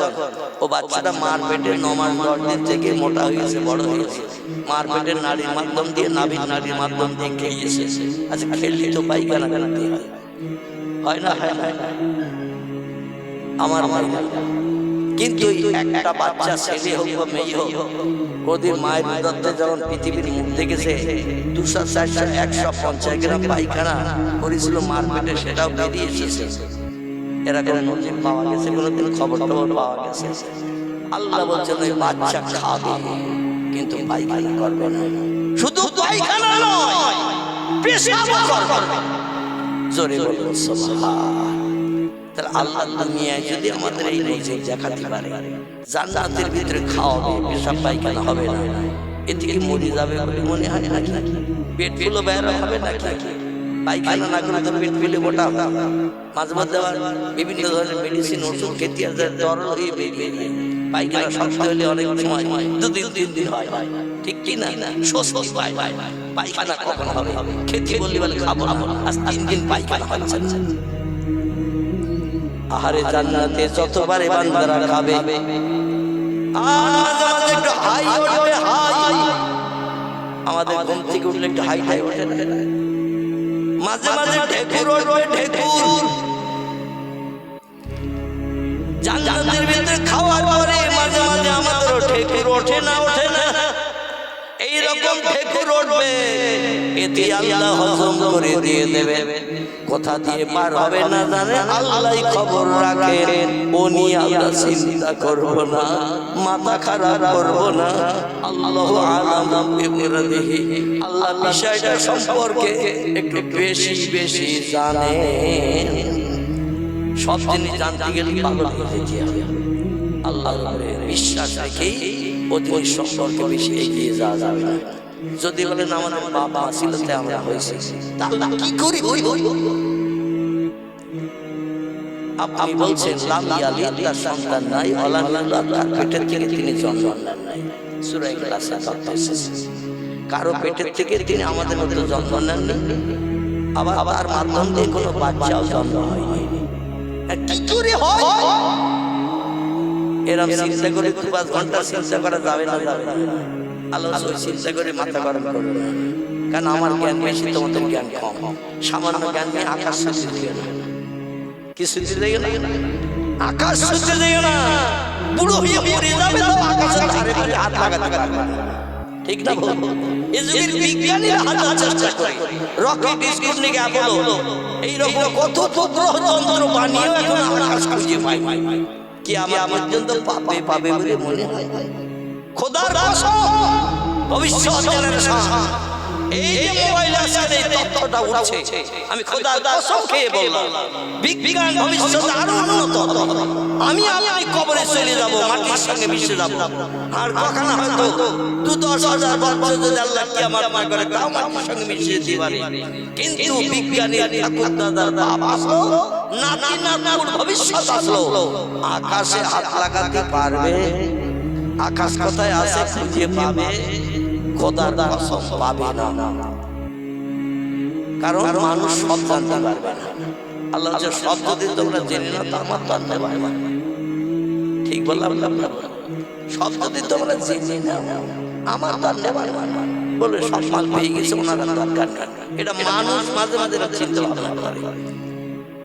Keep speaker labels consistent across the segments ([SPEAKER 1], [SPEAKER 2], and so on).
[SPEAKER 1] যখন ও বাচ্চাটা মার পেটে ন মাস দশ দিন থেকে মোটা হয়েছে, বড় হয়েছে। মার পেটের নারীর মাধ্যম দিয়ে, নাভির নারীর মাধ্যম দিয়ে খেয়েছে। আচ্ছা খেললি তো পাইখানা করতে হয়। হয় না? হয় না। আমার ভাই কিন্তু একটা বাচ্চা, ছেলে হোক বা মেয়ে হোক, ওদের মায়ের দত্তে যখন পৃথিবীর মুখ দেখেছে, দুশো, চারশো, একশো, পঞ্চাশ গ্রাম পায়খানা করেছিল মার পেটে সেটাও বেরিয়ে এসেছে। এরকম নজির পাওয়া গেছে? কোনোদিন খবর টবর পাওয়া গেছে। আল্লাহ বলছেন, ওই বাচ্চা খাবে, কিন্তু করবে না। শুধু পায়খানা নয়, পেশাবও করবে। জোরে বলুন, সুবহান। তাহলে আল্লাহ দুনিয়ায় যদি আমাদের এই নজির দেখাতে পারে, জান্নাতের ভিতরে খাওয়াবে, পেশাব হবে না। এতে কি মরে যাবে বলে মনে হয় নাকি? পেট ফুলো বের হবে নাকি? পায়খানা না করে পেট মোটা হবে মাঝে মধ্যে আবার বিভিন্ন ধরনের মেডিসিন ওষুধ খেতে আর তরল হয়ে বেরিয়ে। পায়খানা শক্ত হলে অনেক সময় দু দিন তিন দিন হয়। ঠিক কি না? স্বস্তি পায়। পায়খানা কখন হবে? খেতে বললে বলে খাব আজ তিন দিন পায়খানা না। আহারে জান্নাতে যতবারে বান্দারা খাবে। আমাদের ঘুম থেকে উঠলে একটু হাই হাই ওঠে না? মাঝে মাঝে ঠেকুর উঠবে ঢেকুর জান্নাতের ভিতরে খাওয়ার পরে মাঝে মাঝে আমাদেরও ঠেকুর ওঠে না এইরকম ঠেকুর উঠবে। এতে আল্লাহ হজম করে দিয়ে দেবে কোথা দিয়ে পার হবে না জানে? আল্লাহ খবর রাখেন। ও নিয়ে চিন্তা করব না। মাথা খারাপ করব না। আল্লাহ আলাম বিমুরাদিহি আল্লাহ বিষয়টা সম্পর্কে একটু বেশি বেশি জানেন সব জিনিস জানতে গেলে পাগল হয়ে যেতে হবে। আল্লাহর উপরে বিশ্বাস রেখেই জিনিস সম্পর্কে বেশি এগিয়ে যাওয়া যাবে না। যদি বলেন বাবা ছিল আমরা হয়েছি। কি করি? আপনি বলছেন লাম ইয়ালি তার সন্তান নাই অলাল্লাহ তার পেটের থেকে তিনি নাই। সূরা ইখলাসে তথ্য এসেছে। কারও পেটের থেকে তিনি আমাদের মধ্যে জন্ম নেন আবার তার মাধ্যম দিয়ে কোনো বাচ্চাও জন্ম হয়নি। আর কি করে হয়? এরম চিন্তা করে দু পাঁচ ঘণ্টা চিন্তা করা যাবে না। যাবে আল্লাহ চিন্তা করে মাথা গরম করবে। কারণ আমার জ্ঞান বেশি তোমাদের জ্ঞান কম। সামান্য জ্ঞান নিয়ে আকাশ ছুটে দিও না। কি ছুটে দিও না? আকাশ ছুটে দিও না। বুড়ো হয়ে মরে যাবে তো আকাশের ধারে ধারে হাত লাগাতে পারবে ঠিক না বল এই যুগের বিজ্ঞানীরা হাজার চেষ্টা করে। রকেট স্পুটনিক অ্যাপোলো এইরকম কত উপগ্রহ যন্ত্র বানিয়েও এখন আকাশ খুঁজে পাই। কি আমার পর্যন্ত পাবে পাবে বলে মনে হয়? খোদার কসম ভবিষ্যৎ জেনারেশন। এই যে মোবাইল আজকে এই তথ্যটা উঠছে। আমি খোদার কসম খেয়ে বললাম বিজ্ঞান ভবিষ্যৎ আরও উন্নত আমি আমি কবরে চলে যাব মাটির সঙ্গে মিশে যাব। আর কখনো হয়তো দু দশ হাজার বছর যদি আল্লাহ কি আমার মা করে তাও মাটির সঙ্গে মিশে যেতে পারে। কিন্তু বিজ্ঞানীর ঠাকুর দাদার বাপ আসলো নাতি নাতনার ভবিষ্যৎ আসলো। আকাশে হাত লাগাতে পারবে। আকাশ কোথায় আছে খুঁজে পাবে? খোদার কসম পাবে না। কারণ মানুষ সব জানতে পারবে না। আল্লাহ যে সব যদি তোমরা জেনে না তো আমার তো আর নেওয়া হবে না। ঠিক বললাম না সব যদি তোমরা জেনে নাও আমার তো আর নেওয়া হবে না। বলে সব মাল পেয়ে গেছে ওনার দরকার। এটা মানুষ মাঝে মাঝে চিন্তা ভাবনা করে।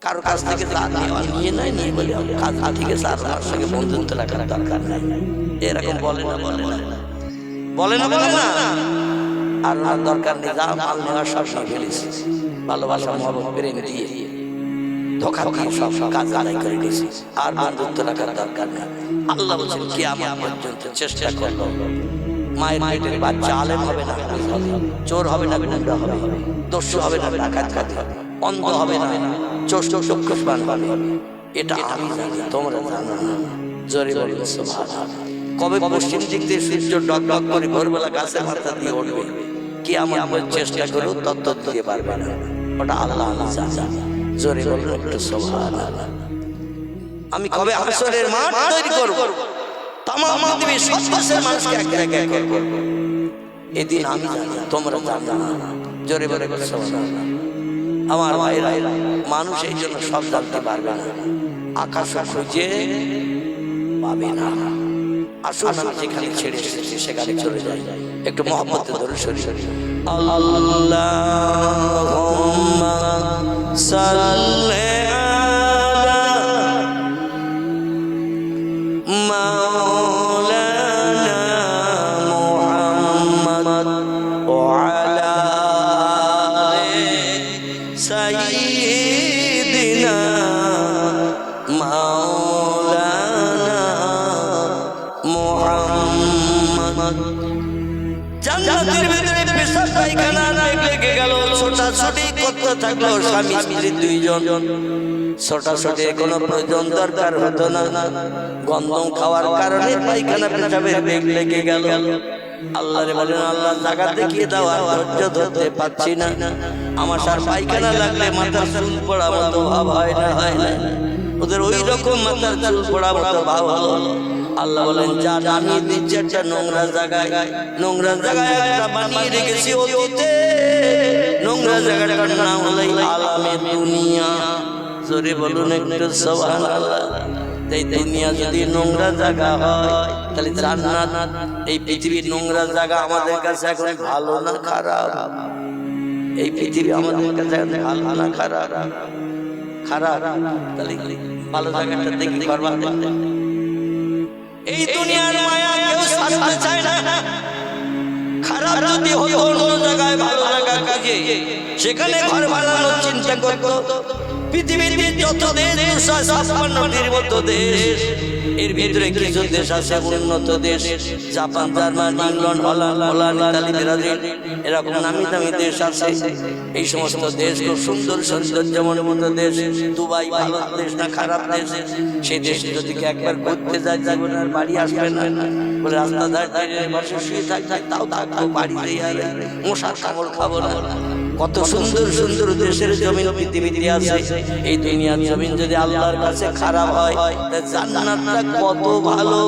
[SPEAKER 1] কারও। কাছ থেকে তা নেওয়া নিয়ে নাই নিয়ে বলে কাজ থেকে স্যার আমার সঙ্গে বন্ধুত্ব রাখার দরকার নাই। এরকম বলে না। বলে না। বলে না বলে না। আর আর দরকার নেই, যা মাল নেওয়ার সব সব ফেলেছি। ভালোবাসা, মহব্বত, প্রেম দিয়ে ধোকা সব সব কাজ করে আর বন্ধুত্ব রাখার দরকার নেই। আল্লাহ বলছেন আমার পর্যন্ত চেষ্টা করল মায়ের বাচ্চা আলেম হবে না চোর হবে না, গুন্ডা হবে। দস্যু হবে না, ডাকাত অন্ধ হবে না চোষ চক্ষুষ্মান হবে। এটা আমি জানি, তোমরা জানো না। জোরে কবে পশ্চিম দিক দিয়ে সূর্য ডক ডক করে ভোরবেলা গাছের মাথা দিয়ে উঠবে? কি আমার চেষ্টা করেও তত্ত্ব দিতে পারবে না? ওটা আল্লাহ জোরে বলুন একটু সুবহানাল্লাহ। আমি কবে আসরের মাঠ তৈরি করব? তামাম পৃথিবীর সব দেশের মানুষকে এক জায়গায় করব। এদিন আমি তোমরা জানো জোরে বলে সুবহানাল্লাহ। আমার ভাইরা, মানুষ এই জন্য সব জানতে পারবে না। আকাশ খুঁজে পাবে না। আসুন আমি যেখানে ছেড়ে এসেছি সেখানে চলে যাই। একটু সাল্লি করতে স্বামী, স্ত্রী দুইজন। ছোটাছুটি কোনো প্রয়োজন দরকার হতো না। গন্ধম খাওয়ার কারণে পায়খানা পেশাবের বেগ লেগে গেল। আল্লাহ রে বলেন, আল্লাহ জায়গা দেখিয়ে দাও, আর ধৈর্য ধরতে পাচ্ছি না। আমার সার পায়খানা লাগলে মাথার চুল পড়া মতো ভাব হয় না হয় না। ওদের ওই রকম মাথার চুল পড়া মতো ভাব হলো। আল্লাহ বলেন, যা আমি দিচ্ছি, একটা নোংরা জায়গায়। নোংরা জায়গায় একটা বানিয়ে রেখেছি অতীতে। নোংরা জায়গাটার নাম হলো আলামে দুনিয়া জোরে বলুন একটু আল্লাহ এই দুনিয়া যদি নোংরা জায়গা হয় তাহলে জান্নাত এই পৃথিবীর নোংরা জায়গা আমাদের কাছে এখন ভালো না খারাপ এই পৃথিবী আমাদের কাছে এখন ভালো না খারাপ খারাপ তাহলে ভালো জায়গাটা দেখতে পারবা এই দুনিয়ার মায়া কেউ ছাড়তে চায় না খারাপ যদি হতো অন্য জায়গায় ভালো সেখানে ঘর বানানোর চিন্তা করতো পৃথিবীর যত দেশ দুশো ছাপ্পান্নটির নির্বত দেশ এর ভিতরে কিছু দেশ আছে, উন্নত দেশ। Japan, German, England, Holland Holland Italy, Brazil, এরকম নামি দামি দেশ আছে। এই সমস্ত দেশ খুব সুন্দর সৌন্দর্যময় মতো দেশ। দুবাই ভালো দেশ না খারাপ দেশ? সেই দেশে যদি একবার ঘুরতে যায়, জীবন আর বাড়ি আসবে না। বলে রাস্তা ধারে শুয়ে থাকতে তাও থাকব আর মশার কামড় খাব না। কত সুন্দর সুন্দর দেশের জমিন, পৃথিবীতে আছে। এই দুনিয়ার জমিন যদি আল্লাহর কাছে খারাপ হয় জান্নাতটা কত ভালো।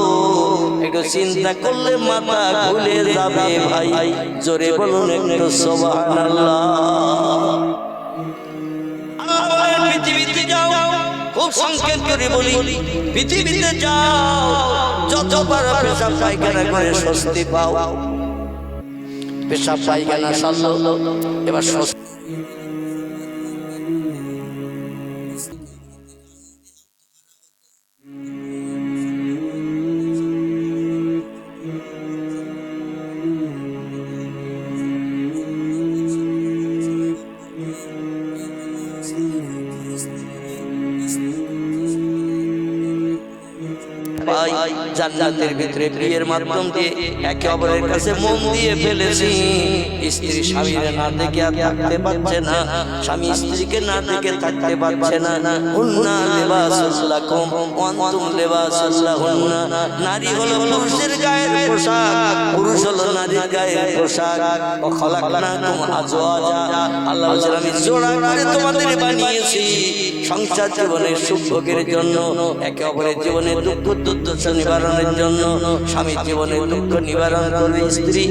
[SPEAKER 1] একটু চিন্তা করলে মাথা খুলে যাবে ভাই। জোরে বলুন একটু সুবহানাল্লাহ। আল্লাহ পৃথিবীতে যাও, খুব সংকেত করে বলি। পৃথিবীতে যাও যত পারো পেশাব পায়খানা করে স্বস্তি পাও। পেশাব পায়খানা সারলো এবার জান্নাতের ভিতরে বিয়ের মাধ্যম দিয়ে একে অপরের কাছে মন দিয়ে ফেলেছি। স্ত্রী স্বামীকে না দেখে আর থাকতে পারছে না, স্বামী স্ত্রীকে না দেখে থাকতে পারছে না। হুন্না লেবাসুল্লাকুম ওয়ান্তুম লেবাসুল্লাহুন্না নারী হলো পুরুষের গায়ের পোশাক, পুরুষ হলো নারীর গায়ের পোশাক। ও খলাকনাকুম আজওয়াজা, আল্লাহ বলেন আমি জোড়া করে তোমাদের বানিয়েছি সংসার জীবনের সুখ ভোগের জন্য। একে অপরের জীবনে দুঃখ, দুর্দশা নিবারণের জন্য স্বামী জীবনে দুঃখ নিবারণ করবে স্ত্রী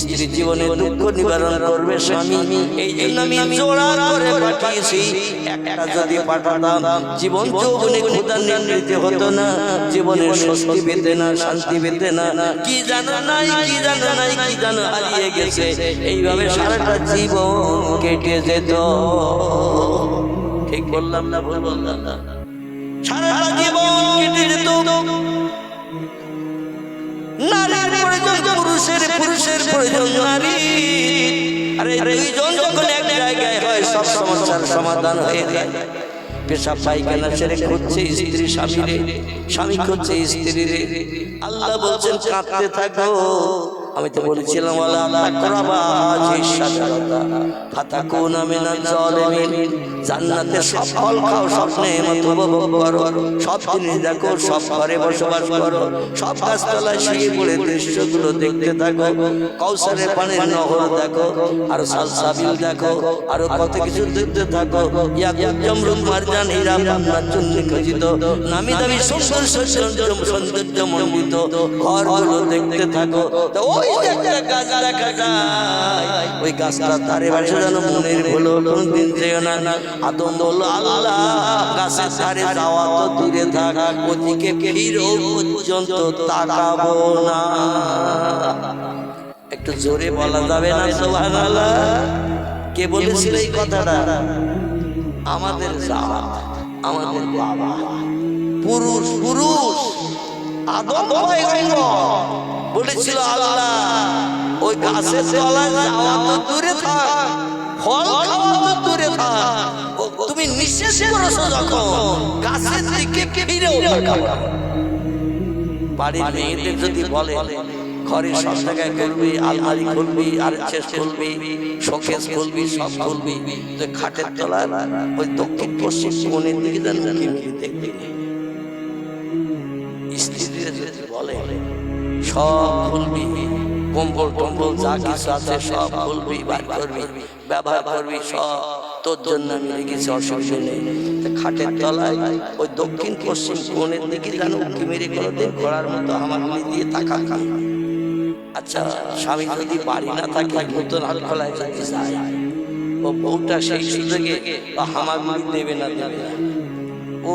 [SPEAKER 1] স্ত্রী জীবনে দুঃখ নিবারণ করবে স্বামী। এই জন্য আমি জোড়া করে পাঠিয়েছি। একটা যদি পাঠাতাম, জীবন যৌবনে ক্ষুদা নিতে হতো না, জীবনে স্বস্তি পেতে না, শান্তি পেতে না। কি জানো নাই, কি জানো নাই, কি জানো হারিয়ে গেছে। এইভাবে সারাটা জীবন কেটে যেত। ঠিক বললাম না, ভুল বললাম না। সারাটা জীবন কেটে যেত। নারীর প্রয়োজন পুরুষের পুরুষের প্রয়োজন নারী আরে দুইজন যখন এক জায়গায় হয় সব সমস্যার সমাধান হয়ে যায়। পেশা পায়খানা সেরে খুঁজছে স্ত্রী স্বামী রে স্বামী খুঁজছে স্ত্রী রে আল্লাহ বলছেন কাঁদতে থাকো। আমি তো বলেছিলাম ওয়ালা তাকরাবা হাজির শাজারাতা ফাতাকুনা মিনাল জালিমিন জান্নাতে সব ফল খাও স্বপ্নে মত করো সব জিনিস দেখো সব ঘরে বসবাস করো সব গাছতলায় শুয়ে পড়ে দৃশ্যগুলো দেখতে থাকো কৌশলের পানির নহর দেখো আর সালসাবিল দেখো আরও কত কিছু দেখতে থাকো ইয়াকুব জমরুম মারজান হীরা পান্নার জন্য খচিত নামি দামি সুন্দর সৌন্দর্য সৌন্দর্য মণ্ডিত ঘরগুলো দেখতে থাকো তো ও ওই একটা গাছ দেখা যায়। ওই গাছটা তারে বাসে যেন মনের হলো। কোনদিন যেও না। আদম বলল আল্লাহ গাছের ধারে যাওয়া তো দূরে থাক। ওদিকে ফিরো পর্যন্ত তাকাবো না। একটু জোরে বলা যাবে না সুবহানাল্লাহ? কে বলেছিল এই কথাটা? আমাদের জাত আমাদের বাবা। পুরুষ পুরুষ। আদম পয়গম্বর বলেছিল আল্লাহ, ওই গাছের তলায় যাওয়া তো দূরে থাক। ফল খাওয়া তো দূরে থাক। তুমি নিঃশেষ করেছ যখন, গাছের দিকে ফিরেও। বাড়ির মেয়েদের যদি বলে ঘরে সব জায়গায় করবি, আলমারি খুলবি আর শেষ খুলবি, শোকেস খুলবি, সব খুলবি তো খাটের তলায় ওই দক্ষিণ পশ্চিম কোণের দিকে দেখবি সব খুলবি। কম্বল টম্বল যা কিছু আছে সব খুলবি, বার করবি, ব্যবহার করবি, সব তোর জন্য আমি রেখেছি অসুবিধা নেই। খাটের তলায় ওই দক্ষিণ পশ্চিম কোণের দিকে যেন উঁকি মেরে কোনোদিন ঘোড়ার মতো আমার দিয়ে তাকাবি। আচ্ছা স্বামী যদি বাড়ি না থাকে, নতুন হাত খোলায় যদি যায়, ও বউটা সেই সুযোগে হামাগুড়ি দেবে না, দেবে ও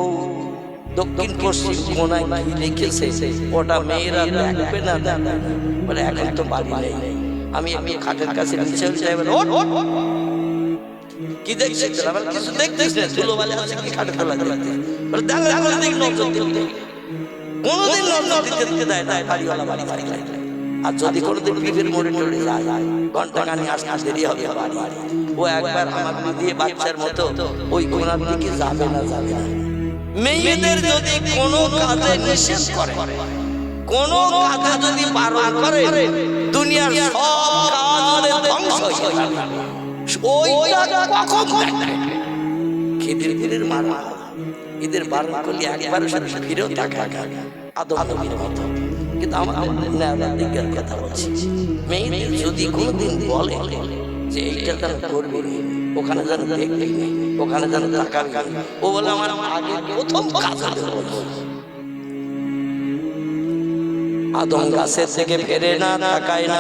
[SPEAKER 1] দক্ষিণ পশ্চিম কোনায় কি লিখেছে ওটা মেয়েরা দেখবে না দেখবে না। বলে এখন তো বাড়ি নেই। আমি আমি খাটের কাছে নিচে যাই বলে। কি দেখছিস কিছু দেখছিস না? ধুলো বালি আছে কি খাটে ফেলা দিতে বলে দেখ নজর দিতে। কোনোদিন নজর দিতে দিতে দেয় না বাড়িওয়ালা বাড়ি বাড়ি আর যদি কোনোদিন পিঠের মোড়ে টড়ে যায় ঘণ্টা খানি আসতে আসতে দেরি হবে বাড়ি। ও একবার আমার দিয়ে বাচ্চার মতো ওই কোনার দিকে যাবে না যাবে। না মেয়েদের যদি কোনো কাজে নিষেধ করে কোনো কাজে যদি বারণ করে দুনিয়ার সব কাজ ধ্বংস হয়ে যাবে। ওইটা কখন দেখবে খেদির ফিরের মারা এদের বারণ করলে একবারের সাথে ফিরেও টাকা আদম আদমের মতো। কিন্তু দিকের কথা বলছি। মেয়েদের যদি কোনোদিন বলে যে এইটা তারা করবে ওখানে যেন দেখবি ওখানে যেন না। ও বলে, আমার আগে প্রথম কাজ আদম গাছের থেকে ফেরে না তাকায় না